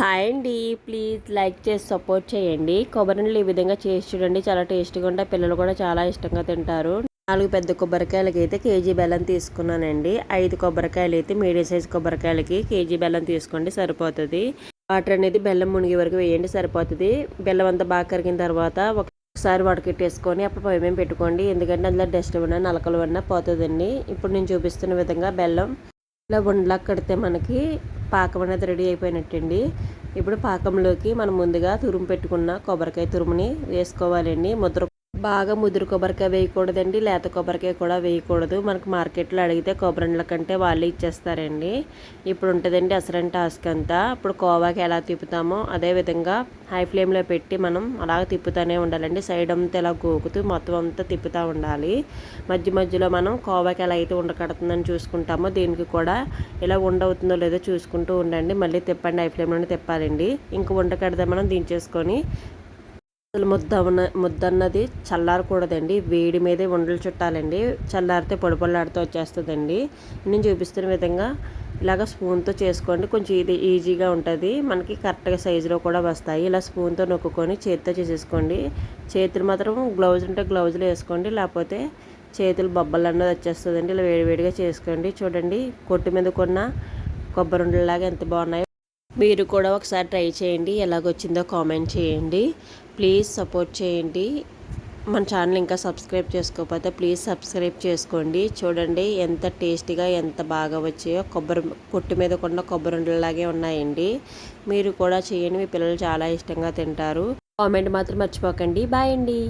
Hi అండి. Please like చేసి support చేయండి. కొబ్బరిని ఈ విధంగా చేసి చూడండి. చాలా టేస్టీగా ఉంటాయి. పిల్లలు కూడా చాలా ఇష్టంగా తింటారు. నాలుగు పెద్ద కొబ్బరికాయలకి అయితే కేజీ బెల్లం తీసుకున్నానండి. ఐదు కొబ్బరికాయలు అయితే మీడియం సైజ్ కొబ్బరికాయలకి కేజీ బెల్లం తీసుకోండి. సరిపోతుంది. వాటర్ అనేది బెల్లం మునిగి వరకు వేయండి. సరిపోతుంది. బెల్లం అంతా బాగా కరిగిన తర్వాత ఒకసారి వడకెట్టేసుకొని అప్పుడు పొయ్యి మేము పెట్టుకోండి. ఎందుకంటే అందులో డస్ట్ ఉన్నా నలకలు ఉన్నా పోతుందండి. ఇప్పుడు నేను చూపిస్తున్న విధంగా బెల్లం ఇలా ఉండలా కడితే మనకి పాకం అనేది రెడీ అయిపోయినట్టండి. ఇప్పుడు పాకంలోకి మనం ముందుగా తురుము పెట్టుకున్న కొబ్బరికాయ తురుముని వేసుకోవాలండి. ముద్ర బాగా ముదురు కొబ్బరికాయ వేయకూడదండి లేత కొబ్బరికాయ కూడా వేయకూడదు. మనకు మార్కెట్లో అడిగితే కొబ్బరిళ్ళ కంటే వాళ్ళే ఇచ్చేస్తారండి. ఇప్పుడు ఉంటుందండి అసలు టాస్క్ అంతా. ఇప్పుడు కోవాకి ఎలా తిప్పుతామో అదే విధంగా హై ఫ్లేమ్లో పెట్టి మనం అలా తిప్పుతూనే ఉండాలండి. సైడ్ అంతా ఇలా గోకుతూ మొత్తం అంతా తిప్పుతూ ఉండాలి. మధ్య మధ్యలో మనం కోవాకి ఎలా అయితే ఉండకడుతుందని చూసుకుంటామో దీనికి కూడా ఇలా ఉండవుతుందో లేదో చూసుకుంటూ ఉండండి. మళ్ళీ తిప్పండి హై ఫ్లేమ్లోనే తిప్పాలండి. ఇంక ఉండకడితే మనం దించేసుకొని అసలు ముద్ద ముద్దన్నది చల్లారకూడదండి. వేడి మీదే ఉండలు చుట్టాలండి. చల్లారితే పొడి వచ్చేస్తుందండి. నేను చూపిస్తున్న విధంగా ఇలాగ స్పూన్తో చేసుకోండి. కొంచెం ఇది ఈజీగా ఉంటుంది. మనకి కరెక్ట్గా సైజులో కూడా వస్తాయి. ఇలా స్పూన్తో నొక్కుకొని చేతితో చేసేసుకోండి. చేతులు మాత్రం గ్లౌజ్ ఉంటే గ్లౌజులు వేసుకోండి. లేకపోతే చేతులు బొబ్బలు అన్నది వచ్చేస్తుందండి. ఇలా వేడివేడిగా చేసుకోండి. చూడండి కొట్టు మీద కొన్న కొబ్బరి ఉండలాగా ఎంత బాగున్నాయో. మీరు కూడా ఒకసారి ట్రై చేయండి. ఎలాగొచ్చిందో కామెంట్ చేయండి. ప్లీజ్ సపోర్ట్ చేయండి. మన ఛానల్ ఇంకా సబ్స్క్రైబ్ చేసుకోకపోతే ప్లీజ్ సబ్స్క్రైబ్ చేసుకోండి. చూడండి ఎంత టేస్టీగా ఎంత బాగా వచ్చాయో. కొబ్బరి కొట్టు మీద కొన్న కొబ్బరి ఉండలాగే ఉన్నాయండి. మీరు కూడా చేయండి. మీ పిల్లలు చాలా ఇష్టంగా తింటారు. కామెంట్ మాత్రం మర్చిపోకండి. బాయ్ అండి.